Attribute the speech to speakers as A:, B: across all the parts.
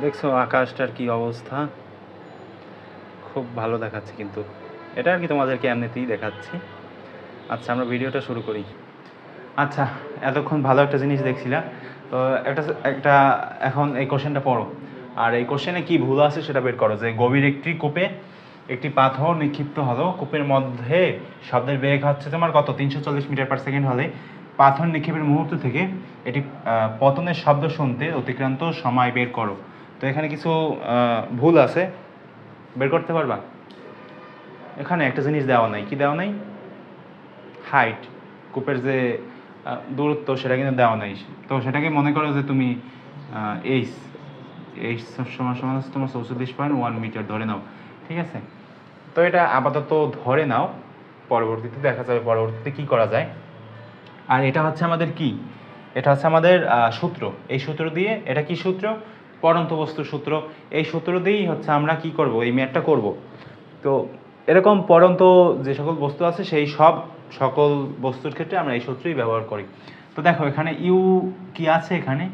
A: দেখছ আকাশটার কি অবস্থা? খুব ভালো দেখাচ্ছে কিন্তু। এটা আর কি তোমাদেরকে এমনিতেই দেখাচ্ছি। আচ্ছা আমরা ভিডিওটা শুরু করি। আচ্ছা এতক্ষণ ভালো একটা জিনিস দেখছিলাম তো একটা একটা এখন এই কোশ্চেনটা পড়ো। আর এই কোশ্চেনে কি ভুল আছে সেটা বের করো। যে গভীর একটি কূপে একটি পাথর নিক্ষিপ্ত হলো। কূপের মধ্যে শব্দের বেগ হচ্ছে তোমার কত? তিনশো চল্লিশ মিটার পার সেকেন্ড হলে। পাথর নিক্ষেপের মুহূর্ত থেকে এটি পতনের শব্দ শুনতে অতিক্রান্ত সময় বের করো। তো এখানে কিছু ভুল আছে। বের করতে পারবা? এখানে একটা জিনিস দেওয়া নাই। কি দেওয়া নাই? হাইট কূপের যে দূরত্ব, সেটা কিন্তু দেওয়া নাই। তো সেটাকে মনে করো যে তুমি এইচ এইচ সমান সমান হচ্ছে তোমার চৌচল্লিশ পয়েন্ট ওয়ান মিটার ধরে নাও। ঠিক আছে? তো এটা আপাতত ধরে নাও। পরবর্তীতে দেখা যাবে পরবর্তীতে কি করা যায়। আর এটা হচ্ছে আমাদের কি? এটা হচ্ছে আমাদের সূত্র। এই সূত্র দিয়ে, এটা কি সূত্র? পরন্ত বস্তু সূত্র। এই সূত্র দিয়েই হচ্ছে আমরা কি করব, এই ম্যাটটা করব। তো এরকম পরন্ত যে সকল বস্তু আছে, সেই সব সকল বস্তুর ক্ষেত্রে আমরা এই সূত্রই ব্যবহার করি। তো দেখো, এখানে ইউ কি আছে এখানে?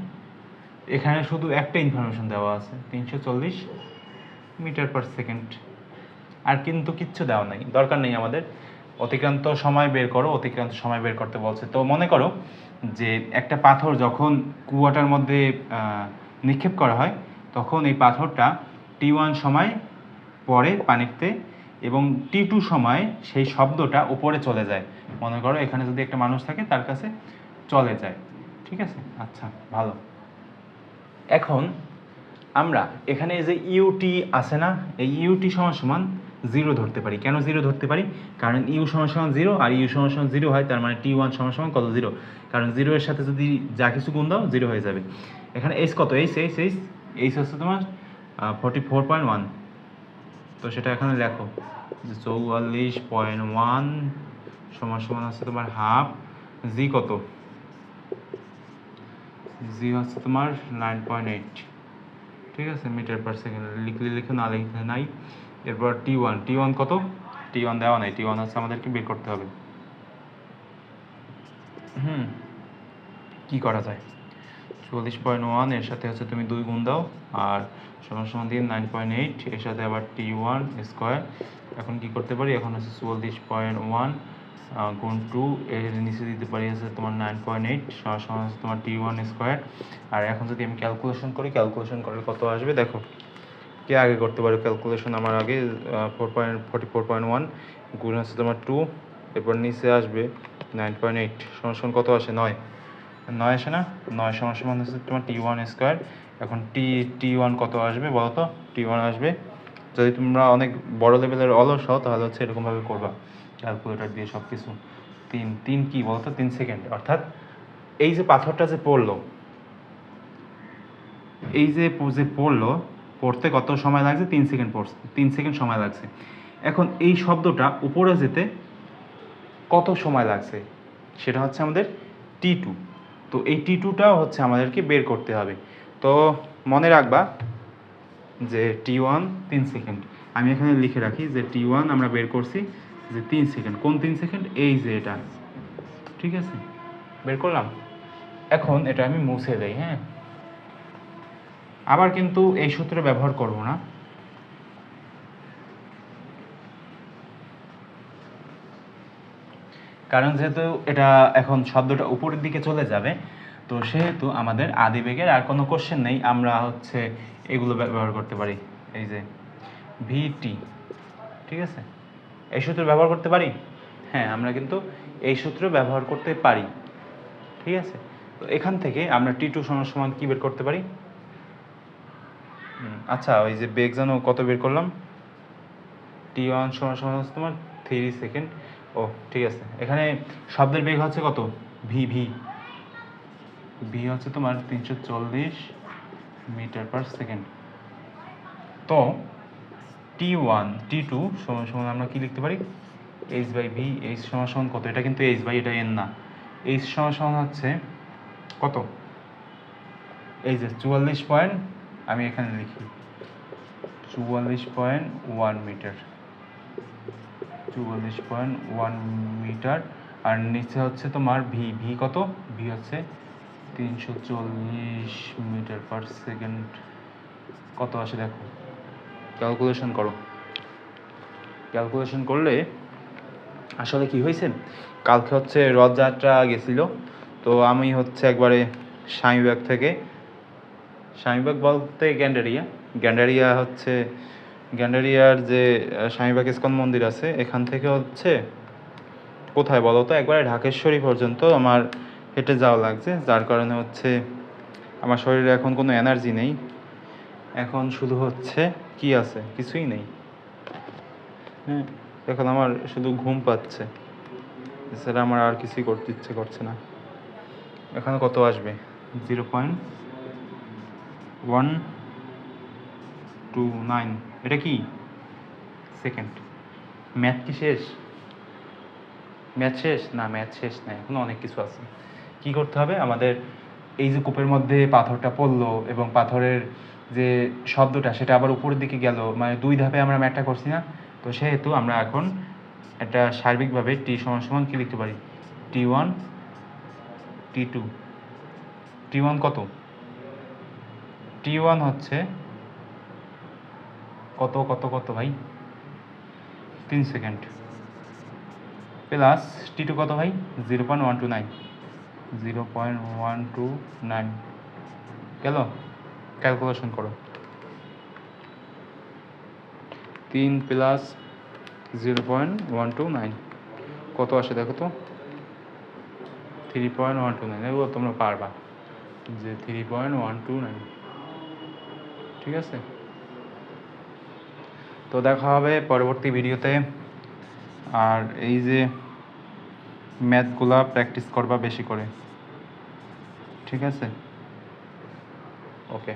A: এখানে শুধু একটা ইনফরমেশন দেওয়া আছে, তিনশো চল্লিশ মিটার পার সেকেন্ড আর কিন্তু কিচ্ছু দেওয়া নাই, দরকার নেই আমাদের। অতিক্রান্ত সময় বের করো, অতিক্রান্ত সময় বের করতে বলছে। তো মনে করো যে একটা পাথর যখন কুয়াটার মধ্যে নিক্ষেপ করা হয়, তখন এই পাথরটা টি ওয়ান সময় পরে পানিতে এবং টি টু সময় সেই শব্দটা উপরে চলে যায়। মনে করো এখানে যদি একটা মানুষ থাকে, তার কাছে চলে যায়। ঠিক আছে? আচ্ছা ভালো। এখন আমরা এখানে যে ইউটি আছে না, এই ইউটি সমান সমান জিরো ধরতে পারি। কেন জিরো ধরতে পারি? কারণ ইউ সমান সমান জিরো আর ইউ সমান সমান জিরো হয়, তার মানে টি ওয়ান সমান সমান কত জিরো কারণ জিরো এর সাথে যদি যা কিছু গুণ দাও জিরো হয়ে যাবে। এখানে এইচ কত? এইচ এইচ এইচ এইচ হচ্ছে তোমার ফর্টি ফোর পয়েন্ট ওয়ান তো সেটা এখানে লেখো, যে চৌয়াল্লিশ পয়েন্ট ওয়ান সমান সমান আছে তোমার হাফ জি কত? জি হচ্ছে তোমার নাইন পয়েন্ট এইট ঠিক আছে? মিটার পার সেকেন্ড লিখলে লিখে, না লিখলে নাই। এরপর টি ওয়ান টি ওয়ান কত? টি ওয়ান দেওয়া নাই। টি ওয়ান হচ্ছে আমাদেরকে বের করতে হবে। হুম, কি করা যায়? চল্লিশ পয়েন্ট ওয়ান, এর সাথে হচ্ছে তুমি দুই গুণ দাও, আর সমান সমান দিয়ে নাইন পয়েন্ট এইট, এর সাথে আবার টি ওয়ান স্কোয়ার। এখন কি করতে পারি? এখন হচ্ছে চুয়াল্লিশ পয়েন্ট ওয়ান গুণ টু, এর নিচে দিতে পারি হচ্ছে তোমার নাইন পয়েন্ট এইট, সমান হচ্ছে তোমার টি ওয়ান স্কোয়ার। আর এখন যদি আমি ক্যালকুলেশন করি ক্যালকুলেশন করলে কত আসবে? দেখো, কে আগে করতে পারো ক্যালকুলেশন আমার আগে four point forty four point one গুণ হচ্ছে তোমার টু এরপর নিচে আসবে নাইন পয়েন্ট এইট সমান কত আসে? নয়। নয় আসে না? নয় সমান সমান হচ্ছে তোমার টি ওয়ান স্কোয়ার এখন টি টি ওয়ান কত আসবে বলো তো? টি ওয়ান আসবে। যদি তোমরা অনেক বড় লেভেলের অলস হও, তাহলে হচ্ছে এরকমভাবে করবা। ক্যালকুলেটর দিয়ে সব কিছু তিন তিন কি তো? তিন সেকেন্ড অর্থাৎ এই যে পাথরটা যে পড়ল, এই যে যে পড়ল, পড়তে কত সময় লাগছে? তিন সেকেন্ড পড়ছে। তিন সেকেন্ড সময় লাগছে। এখন এই শব্দটা উপরে যেতে কত সময় লাগছে? সেটা হচ্ছে আমাদের টি টু তো এই টি টুটাও হচ্ছে আমাদেরকে বের করতে হবে। তো মনে রাখবা যে টি ওয়ান তিন সেকেন্ড। আমি এখানে লিখে রাখি যে টি ওয়ান আমরা বের করছি যে তিন সেকেন্ড। কোন তিন সেকেন্ড? এই যে এটা। ঠিক আছে? বের করলাম। এখন এটা আমি মুছে দেই হ্যাঁ? আবার কিন্তু এই সূত্র ব্যবহার করব না। কারণ যেহেতু এটা এখন শব্দটা উপরের দিকে চলে যাবে, তো সেহেতু আমাদের আদি বেগের আর কোনো কোশ্চেন নেই। আমরা হচ্ছে এগুলো ব্যবহার করতে পারি। এই যে ভিটি ঠিক আছে? এই সূত্র ব্যবহার করতে পারি? হ্যাঁ আমরা কিন্তু এই সূত্র ব্যবহার করতে পারি। ঠিক আছে? তো এখান থেকে আমরা টি টু সমান সমান কী বের করতে পারি? আচ্ছা ওই যে বেগ জানো কত বের করলাম? টি ওয়ান সমান সমান তোমার থ্রি সেকেন্ড ও, ঠিক আছে। এখানে শব্দের বেগ হচ্ছে কত? ভি ভি ভি হচ্ছে তোমার তিনশো চল্লিশ মিটার পার সেকেন্ড। তো টি ওয়ান টি টু সমান সমান আমরা কি লিখতে পারি? এইচ বাই ভি এইচ সমান সমান কত? এটা কিন্তু এইচ বাই এটা এন না। এইচ সমান সমান হচ্ছে কত? এই যে চুয়াল্লিশ পয়েন্ট, আমি এখানে লিখি। চুয়াল্লিশ পয়েন্ট ওয়ান মিটার চুয়াল্লিশ পয়েন্ট ওয়ান মিটার। আর নিচে হচ্ছে তোমার ভি ভি কত? ভি হচ্ছে তিনশো চল্লিশ মিটার পার সেকেন্ড। কত আসে দেখো? ক্যালকুলেশন করো। ক্যালকুলেশন করলে আসলে কি হয়েছে? কালকে হচ্ছে রথযাত্রা গেছিল। তো আমি হচ্ছে একবারে স্বামীবাগ থেকে স্বামীবাগ বলতে গ্যান্ডারিয়া। গ্যান্ডারিয়া হচ্ছে গ্যান্ডারিয়ার যে স্বামীবাগ ইস্কন মন্দির আছে, এখান থেকে হচ্ছে, কোথায় বলো তো? একবারে ঢাকেশ্বরী পর্যন্ত আমার হেঁটে যাওয়া লাগছে, যার কারণে হচ্ছে আমার শরীরে এখন কোনো এনার্জি নেই। এখন শুধু হচ্ছে কি আছে? কিছুই নেই। হ্যাঁ এখন আমার শুধু ঘুম পাচ্ছে। এছাড়া আমার আর কিছুই করতে ইচ্ছে করছে না। এখানে কত আসবে? Zero point one two nine এটা কি? সেকেন্ড ম্যাথ কি শেষ? ম্যাথ শেষ? না ম্যাথ শেষ না এখনও অনেক কিছু আছে। কি করতে হবে? আমাদের এই যে কূপের মধ্যে পাথরটা পড়ল এবং পাথরের যে শব্দটা, সেটা আবার উপরের দিকে গেল মানে দুই ধাপে আমরা ম্যাথটা করছি না। তো সেহেতু আমরা এখন একটা সার্বিকভাবে টি সমান সমান কি লিখতে পারি? T one, T two. T one কত? টি ওয়ান হচ্ছে কত কত কত ভাই? তিন সেকেন্ড প্লাস টি টু কত ভাই? Zero point one two nine zero point one two nine গেল? ক্যালকুলেশন করো। তিন plus zero point one two nine কত আসে দেখো তো? Three point one two nine এগুলো তোমরা পারবা। যে three point one two nine ঠিক আছে? তো দেখা হবে পরবর্তী ভিডিওতে। আর এই যে ম্যাথগুলা প্র্যাকটিস করবা বেশি করে। ঠিক আছে? ওকে।